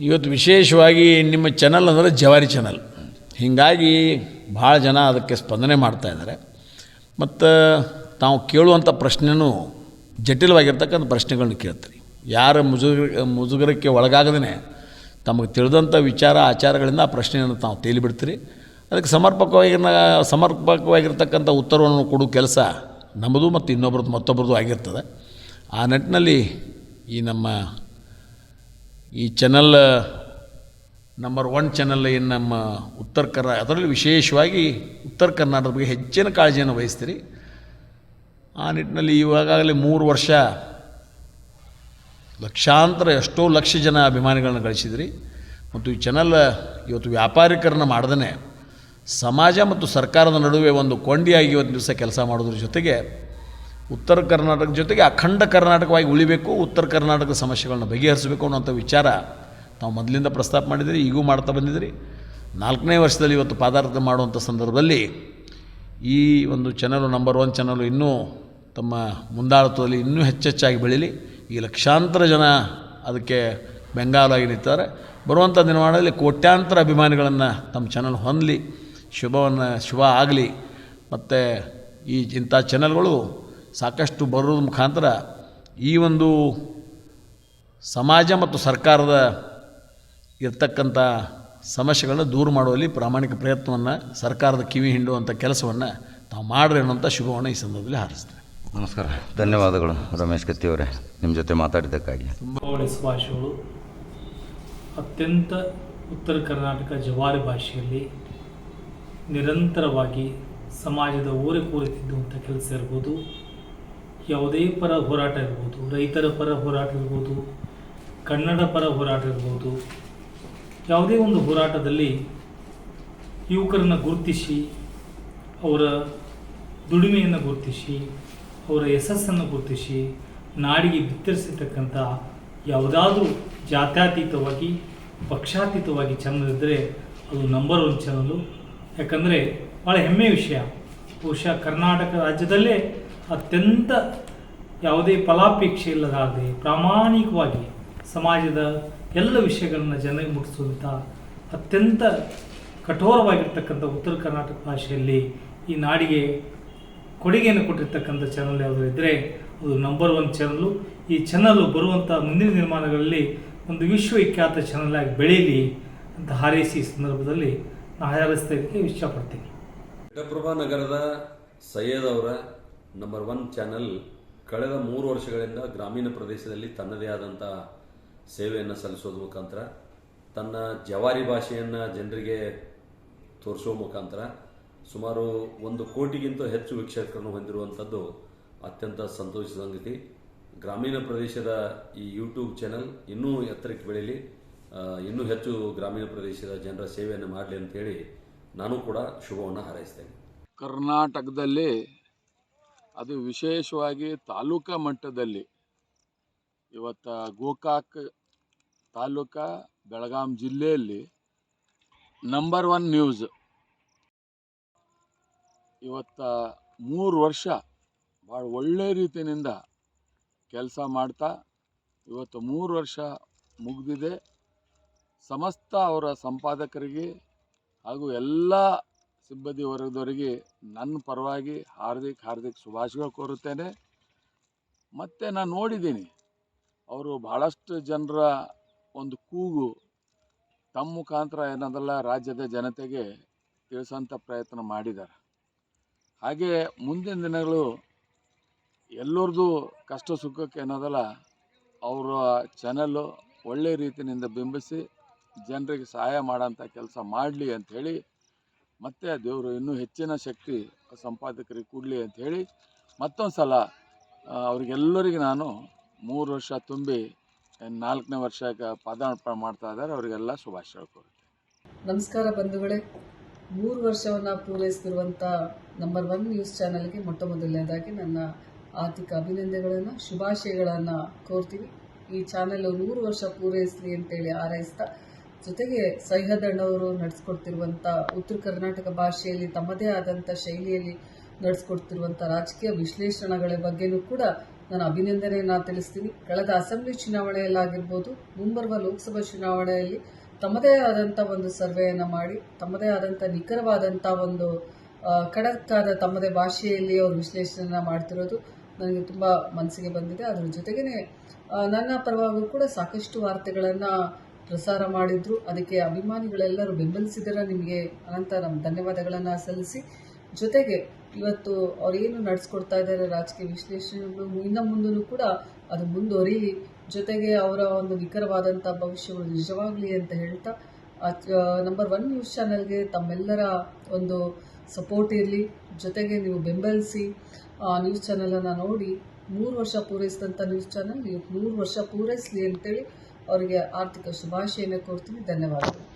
ಇವತ್ತು ವಿಶೇಷವಾಗಿ ನಿಮ್ಮ ಚಾನಲ್ ಅಂದರೆ ಜವಾರಿ ಚಾನಲ್ ಹೀಗಾಗಿ ಭಾಳ ಜನ ಅದಕ್ಕೆ ಸ್ಪಂದನೆ ಮಾಡ್ತಾ ಇದ್ದಾರೆ. ಮತ್ತು ತಾವು ಕೇಳುವಂಥ ಪ್ರಶ್ನೆನೂ ಜಟಿಲವಾಗಿರ್ತಕ್ಕಂಥ ಪ್ರಶ್ನೆಗಳನ್ನ ಕೇಳ್ತೀರಿ. ಯಾರ ಮುಜುಗರ, ಮುಜುಗರಕ್ಕೆ ಒಳಗಾಗದೇ ತಮಗೆ ತಿಳಿದಂಥ ವಿಚಾರ, ಆಚಾರಗಳಿಂದ ಆ ಪ್ರಶ್ನೆಯನ್ನು ತಾವು ತೇಲಿಬಿಡ್ತೀರಿ. ಅದಕ್ಕೆ ಸಮರ್ಪಕವಾಗಿ ಸಮರ್ಪಕವಾಗಿರ್ತಕ್ಕಂಥ ಉತ್ತರವನ್ನು ಕೊಡೋ ಕೆಲಸ ನಮ್ಮದು ಮತ್ತು ಇನ್ನೊಬ್ರದ್ದು ಮತ್ತೊಬ್ರದ್ದು ಆಗಿರ್ತದೆ. ಆ ನಿಟ್ಟಿನಲ್ಲಿ ಈ ನಮ್ಮ ಈ ಚಾನಲ್ ನಂಬರ್ ಒನ್ ಚಾನಲ್ ಏನು ನಮ್ಮ ಉತ್ತರ ಕರ್ನಾ, ಅದರಲ್ಲಿ ವಿಶೇಷವಾಗಿ ಉತ್ತರ ಕರ್ನಾಟಕದ ಬಗ್ಗೆ ಹೆಚ್ಚಿನ ಕಾಳಜಿಯನ್ನು ವಹಿಸ್ತೀರಿ. ಆ ನಿಟ್ಟಿನಲ್ಲಿ ಇವಾಗಲೇ ಮೂರು ವರ್ಷ ಲಕ್ಷಾಂತರ, ಎಷ್ಟೋ ಲಕ್ಷ ಜನ ಅಭಿಮಾನಿಗಳನ್ನ ಗಳಿಸಿದ್ರಿ. ಮತ್ತು ಈ ಚಾನಲ್ ಇವತ್ತು ವ್ಯಾಪಾರೀಕರಣ ಮಾಡ್ದೇ ಸಮಾಜ ಮತ್ತು ಸರ್ಕಾರದ ನಡುವೆ ಒಂದು ಕೊಂಡಿಯಾಗಿ ಇವತ್ತು ದಿವಸ ಕೆಲಸ ಮಾಡೋದ್ರ ಜೊತೆಗೆ ಉತ್ತರ ಕರ್ನಾಟಕ ಜೊತೆಗೆ ಅಖಂಡ ಕರ್ನಾಟಕವಾಗಿ ಉಳಿಬೇಕು, ಉತ್ತರ ಕರ್ನಾಟಕದ ಸಮಸ್ಯೆಗಳನ್ನ ಬಗೆಹರಿಸಬೇಕು ಅನ್ನೋಂಥ ವಿಚಾರ ನಾವು ಮೊದಲಿಂದ ಪ್ರಸ್ತಾಪ ಮಾಡಿದಿರಿ, ಈಗೂ ಮಾಡ್ತಾ ಬಂದಿದ್ದೀರಿ ನಾಲ್ಕನೇ ವರ್ಷದಲ್ಲಿ ಇವತ್ತು ಪಾದಾರ್ಥ ಮಾಡುವಂಥ ಸಂದರ್ಭದಲ್ಲಿ ಈ ಒಂದು ಚಾನಲು ನಂಬರ್ ಒನ್ ಚಾನಲು ಇನ್ನೂ ತಮ್ಮ ಮುಂದಾಳತ್ವದಲ್ಲಿ ಇನ್ನೂ ಹೆಚ್ಚೆಚ್ಚಾಗಿ ಬೆಳೀಲಿ. ಈ ಲಕ್ಷಾಂತರ ಜನ ಅದಕ್ಕೆ ಬೆಂಗಾಲಾಗಿ ನಿಂತಾರೆ ಬರುವಂಥ ದಿನಮಾನದಲ್ಲಿ ಕೋಟ್ಯಾಂತರ ಅಭಿಮಾನಿಗಳನ್ನು ತಮ್ಮ ಚಾನಲ್ ಹೊಂದಲಿ, ಶುಭವನ್ನು, ಶುಭ ಆಗಲಿ. ಮತ್ತು ಈ ಇಂಥ ಚಾನಲ್ಗಳು ಸಾಕಷ್ಟು ಬರೋದ್ರ ಮುಖಾಂತರ ಈ ಒಂದು ಸಮಾಜ ಮತ್ತು ಸರ್ಕಾರದ ಇರ್ತಕ್ಕಂಥ ಸಮಸ್ಯೆಗಳನ್ನ ದೂರ ಮಾಡುವಲ್ಲಿ ಪ್ರಾಮಾಣಿಕ ಪ್ರಯತ್ನವನ್ನು ಸರ್ಕಾರದ ಕಿವಿ ಹಿಂಡುವಂಥ ಕೆಲಸವನ್ನು ತಾವು ಮಾಡ್ರಿ ಅನ್ನೋಂಥ ಶುಭವನ್ನು ಈ ಸಂದರ್ಭದಲ್ಲಿ ಹಾರಿಸ್ತೇನೆ ನಮಸ್ಕಾರ. ಧನ್ಯವಾದಗಳು ರಮೇಶ್ ಕತ್ತಿಯವರೇ ನಿಮ್ಮ ಜೊತೆ ಮಾತಾಡಿದ್ದಕ್ಕಾಗಿ. ಒಳ್ಳೆಯ ಭಾಷೆಗಳು ಅತ್ಯಂತ ಉತ್ತರ ಕರ್ನಾಟಕ ಜವಾರಿ ಭಾಷೆಯಲ್ಲಿ ನಿರಂತರವಾಗಿ ಸಮಾಜದ ಊರೆ ಕೂರೆ ತಿದ್ದುವಂಥ ಕೆಲಸ ಇರ್ಬೋದು. ಯಾವುದೇ ಪರ ಹೋರಾಟ ಇರ್ಬೋದು, ರೈತರ ಪರ ಹೋರಾಟ ಇರ್ಬೋದು, ಕನ್ನಡ ಪರ ಹೋರಾಟ ಇರ್ಬೋದು, ಯಾವುದೇ ಒಂದು ಹೋರಾಟದಲ್ಲಿ ಯುವಕರನ್ನು ಗುರುತಿಸಿ, ಅವರ ದುಡಿಮೆಯನ್ನು ಗುರುತಿಸಿ, ಅವರ ಯಶಸ್ಸನ್ನು ಗುರುತಿಸಿ, ನಾಡಿಗೆ ಬಿತ್ತರಿಸಿರ್ತಕ್ಕಂಥ ಯಾವುದಾದ್ರೂ ಜಾತ್ಯಾತೀತವಾಗಿ, ಪಕ್ಷಾತೀತವಾಗಿ ಚಾನಲ್ ಇದ್ದರೆ ಅದು ನಂಬರ್ ಒನ್ ಚಾನಲು ಯಾಕಂದರೆ ಭಾಳ ಹೆಮ್ಮೆಯ ವಿಷಯ. ಬಹುಶಃ ಕರ್ನಾಟಕ ರಾಜ್ಯದಲ್ಲೇ ಅತ್ಯಂತ ಯಾವುದೇ ಫಲಾಪೇಕ್ಷೆ ಇಲ್ಲದಾಗದೆ ಪ್ರಾಮಾಣಿಕವಾಗಿ ಸಮಾಜದ ಎಲ್ಲ ವಿಷಯಗಳನ್ನು ಜನರಿಗೆ ಮುಟ್ಟಿಸುವಂಥ ಅತ್ಯಂತ ಕಠೋರವಾಗಿರ್ತಕ್ಕಂಥ ಉತ್ತರ ಕರ್ನಾಟಕ ಭಾಷೆಯಲ್ಲಿ ಈ ನಾಡಿಗೆ ಕೊಡುಗೆಯನ್ನು ಕೊಟ್ಟಿರ್ತಕ್ಕಂಥ ಚಾನಲ್ ಯಾವುದಾದ್ರು ಇದ್ದರೆ ಅದು ನಂಬರ್ ಒನ್ ಚಾನಲ್ಲು ಈ ಚಾನಲ್ಲು ಬರುವಂಥ ಮುಂದಿನ ನಿರ್ಮಾಣಗಳಲ್ಲಿ ಒಂದು ವಿಶ್ವವಿಖ್ಯಾತ ಚಾನಲ್ ಆಗಿ ಬೆಳೀಲಿ ಅಂತ ಹಾರೈಸಿ ಸಂದರ್ಭದಲ್ಲಿ ನಾನು ಹಾರೈಸ್ತಾ ಇದಕ್ಕೆ ಇಷ್ಟಪಡ್ತೀನಿ. ಘಟಪ್ರಭಾ ನಗರದ ಸೈಯದ್ ಅವರ ನಂಬರ್ ಒನ್ ಚಾನೆಲ್ ಕಳೆದ ಮೂರು ವರ್ಷಗಳಿಂದ ಗ್ರಾಮೀಣ ಪ್ರದೇಶದಲ್ಲಿ ತನ್ನದೇ ಆದಂಥ ಸೇವೆಯನ್ನು ಸಲ್ಲಿಸೋದ್ರ ಮುಖಾಂತರ, ತನ್ನ ಜವಾರಿ ಭಾಷೆಯನ್ನು ಜನರಿಗೆ ತೋರಿಸೋ ಮುಖಾಂತರ ಸುಮಾರು ಒಂದು ಕೋಟಿಗಿಂತ ಹೆಚ್ಚು ವೀಕ್ಷಕರನ್ನು ಹೊಂದಿರುವಂಥದ್ದು ಅತ್ಯಂತ ಸಂತೋಷದ ಸಂಗತಿ. ಗ್ರಾಮೀಣ ಪ್ರದೇಶದ ಈ ಯೂಟ್ಯೂಬ್ ಚಾನೆಲ್ ಇನ್ನೂ ಎತ್ತರಕ್ಕೆ ಬೆಳೀಲಿ. ಇನ್ನೂ ಹೆಚ್ಚು ಗ್ರಾಮೀಣ ಪ್ರದೇಶದ ಜನರ ಸೇವೆಯನ್ನು ಮಾಡಲಿ ಅಂತೇಳಿ ನಾನು ಕೂಡ ಶುಭವನ್ನು ಹಾರೈಸ್ತೇನೆ. ಕರ್ನಾಟಕದಲ್ಲಿ ಅದು ವಿಶೇಷವಾಗಿ ತಾಲೂಕಾ ಮಟ್ಟದಲ್ಲಿ ಇವತ್ತು ಗೋಕಾಕ್ ತಾಲೂಕಾ ಬೆಳಗಾಂ ಜಿಲ್ಲೆಯಲ್ಲಿ ನಂಬರ್ ಒನ್ ನ್ಯೂಸ್ ಇವತ್ತು ಮೂರು ವರ್ಷ ಭಾಳ ಒಳ್ಳೆ ರೀತಿಯಿಂದ ಕೆಲಸ ಮಾಡ್ತಾ ಇವತ್ತು ಮೂರು ವರ್ಷ ಮುಗಿದಿದೆ. ಸಮಸ್ತ ಅವರ ಸಂಪಾದಕರಿಗೆ ಹಾಗೂ ಎಲ್ಲ ಸಿಬ್ಬಂದಿ ವರ್ಗದವರಿಗೆ ನನ್ನ ಪರವಾಗಿ ಹಾರ್ದಿಕ್ ಹಾರ್ದಿಕ್ ಶುಭಾಶಯಗಳು ಕೋರುತ್ತೇನೆ. ಮತ್ತು ನಾನು ನೋಡಿದ್ದೀನಿ, ಅವರು ಭಾಳಷ್ಟು ಜನರ ಒಂದು ಕೂಗು ತಮ್ಮ ಮುಖಾಂತರ ಏನದಲ್ಲ ರಾಜ್ಯದ ಜನತೆಗೆ ತಿಳಿಸೋಂಥ ಪ್ರಯತ್ನ ಮಾಡಿದ್ದಾರೆ. ಹಾಗೆ ಮುಂದಿನ ದಿನಗಳು ಎಲ್ಲರದು ಕಷ್ಟ ಸುಖಕ್ಕೆ ಏನದಲ್ಲ ಅವರ ಚಾನಲ್ಲು ಒಳ್ಳೆ ರೀತಿಯಿಂದ ಬಿಂಬಿಸಿ ಜನರಿಗೆ ಸಹಾಯ ಮಾಡೋಂಥ ಕೆಲಸ ಮಾಡಲಿ ಅಂಥೇಳಿ ಮತ್ತೆ ದೇವರು ಇನ್ನೂ ಹೆಚ್ಚಿನ ಶಕ್ತಿ ಸಂಪಾದಕರಿಗೆ ಕೊಡಲಿ ಹೇಳಿ ಮತ್ತೊಂದು ಸಲ ಅವ್ರಿಗೆಲ್ಲರಿಗೆ ನಾನು ಮೂರು ವರ್ಷ ತುಂಬಿ ನಾಲ್ಕನೇ ವರ್ಷಕ್ಕೆ ಪಾದಾರ್ಪಣೆ ಮಾಡ್ತಾ ಇದ್ದಾರೆ. ಅವರಿಗೆಲ್ಲ ಶುಭಾಶಯ ಕೋರುತ್ತೆ ನಮಸ್ಕಾರ ಬಂಧುಗಳೇ. ಮೂರು ವರ್ಷವನ್ನು ಪೂರೈಸ್ತಿರುವಂಥ ನಂಬರ್ ಒನ್ ನ್ಯೂಸ್ ಚಾನಲ್ಗೆ ಮೊಟ್ಟ ಮೊದಲನೇದಾಗಿ ನನ್ನ ಆರ್ಥಿಕ ಅಭಿನಂದನೆಗಳನ್ನು, ಶುಭಾಶಯಗಳನ್ನು ಕೋರ್ತೀವಿ. ಈ ಚಾನೆಲ್ ನೂರು ವರ್ಷ ಪೂರೈಸಲಿ ಅಂತೇಳಿ ಹಾರೈಸ್ತಾ ಜೊತೆಗೆ ಸಹ್ಯದ್ ಅಣ್ಣವರು ನಡೆಸ್ಕೊಡ್ತಿರುವಂಥ ಉತ್ತರ ಕರ್ನಾಟಕ ಭಾಷೆಯಲ್ಲಿ ತಮ್ಮದೇ ಆದಂಥ ಶೈಲಿಯಲ್ಲಿ ನಡೆಸ್ಕೊಡ್ತಿರುವಂಥ ರಾಜಕೀಯ ವಿಶ್ಲೇಷಣೆಗಳ ಬಗ್ಗೆನೂ ಕೂಡ ನಾನು ಅಭಿನಂದನೆಯನ್ನು ತಿಳಿಸ್ತೀನಿ. ಕಳೆದ ಅಸೆಂಬ್ಲಿ ಚುನಾವಣೆಯಲ್ಲಾಗಿರ್ಬೋದು, ಮುಂಬರುವ ಲೋಕಸಭಾ ಚುನಾವಣೆಯಲ್ಲಿ ತಮ್ಮದೇ ಆದಂಥ ಒಂದು ಸರ್ವೆಯನ್ನು ಮಾಡಿ, ತಮ್ಮದೇ ಆದಂಥ ನಿಖರವಾದಂಥ ಒಂದು ಕಡಕ್ಕಾದ ತಮ್ಮದೇ ಭಾಷೆಯಲ್ಲಿ ಅವರು ವಿಶ್ಲೇಷಣೆ ಮಾಡ್ತಿರೋದು ನನಗೆ ತುಂಬ ಮನಸ್ಸಿಗೆ ಬಂದಿದೆ. ಅದರ ಜೊತೆಗೇ ನನ್ನ ಪರವಾಗೂ ಕೂಡ ಸಾಕಷ್ಟು ವಾರ್ತೆಗಳನ್ನು ಪ್ರಸಾರ ಮಾಡಿದ್ರು. ಅದಕ್ಕೆ ಅಭಿಮಾನಿಗಳೆಲ್ಲರೂ ಬೆಂಬಲಿಸಿದರ ನಿಮಗೆ ಅನಂತ ನಮ್ಮ ಧನ್ಯವಾದಗಳನ್ನು ಸಲ್ಲಿಸಿ. ಜೊತೆಗೆ ಇವತ್ತು ಅವ್ರೇನು ನಡೆಸ್ಕೊಡ್ತಾ ಇದ್ದಾರೆ ರಾಜಕೀಯ ವಿಶ್ಲೇಷಣೆಗಳು ಇನ್ನು ಮುಂದೂ ಕೂಡ ಅದು ಮುಂದುವರಿಲಿ. ಜೊತೆಗೆ ಅವರ ಒಂದು ನಿಖರವಾದಂಥ ಭವಿಷ್ಯಗಳು ನಿಜವಾಗಲಿ ಅಂತ ಹೇಳ್ತಾ ನಂಬರ್ ಒನ್ ನ್ಯೂಸ್ ಚಾನಲ್ಗೆ ತಮ್ಮೆಲ್ಲರ ಒಂದು ಸಪೋರ್ಟ್ ಇರಲಿ. ಜೊತೆಗೆ ನೀವು ಬೆಂಬಲಿಸಿ, ಆ ನ್ಯೂಸ್ ಚಾನಲನ್ನು ನೋಡಿ, ಮೂರು ವರ್ಷ ಪೂರೈಸಿದಂಥ ನ್ಯೂಸ್ ಚಾನಲ್ ನೀವು ಮೂರು ವರ್ಷ ಪೂರೈಸಲಿ ಅಂತೇಳಿ ಅವರಿಗೆ ಆರ್ಥಿಕ ಶುಭಾಶಯನ ಕೋರ್ತೀನಿ ಧನ್ಯವಾದಗಳು.